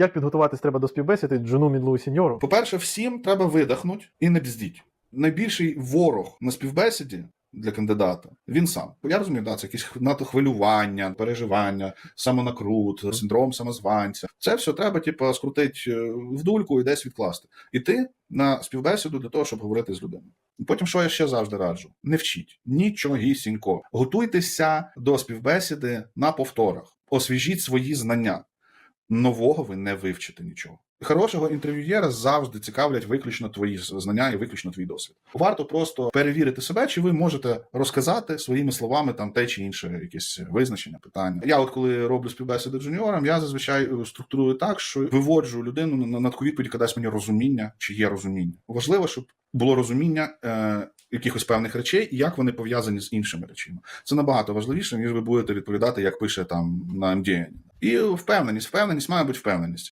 Як підготуватись треба до співбесіди джуну мідлу і сіньору? По-перше, всім треба видихнути і не бздіть. Найбільший ворог на співбесіді для кандидата він сам. Я розумію, да, це якісь надто хвилювання, переживання, самонакрут, синдром самозванця. Це все треба, типу, скрутити в дульку і десь відкласти. Іти на співбесіду для того, щоб говорити з людиною. Потім, що я ще завжди раджу: не вчіть нічогісінько. Готуйтеся до співбесіди на повторах, освіжіть свої знання. Нового ви не вивчите нічого. Хорошого інтерв'юєра завжди цікавлять виключно твої знання і виключно твій досвід. Варто просто перевірити себе, чи ви можете розказати своїми словами там те чи інше якесь визначення, питання. Я, от коли роблю співбесіди джуніорам, я зазвичай е, структурую так, що виводжу людину на на таку відповідь, яка дасть мені розуміння, чи є розуміння. Важливо, щоб було розуміння е, якихось певних речей і як вони пов'язані з іншими речами. Це набагато важливіше, ніж ви будете відповідати, як пише там на MDN. І впевненість, впевненість має бути впевненість.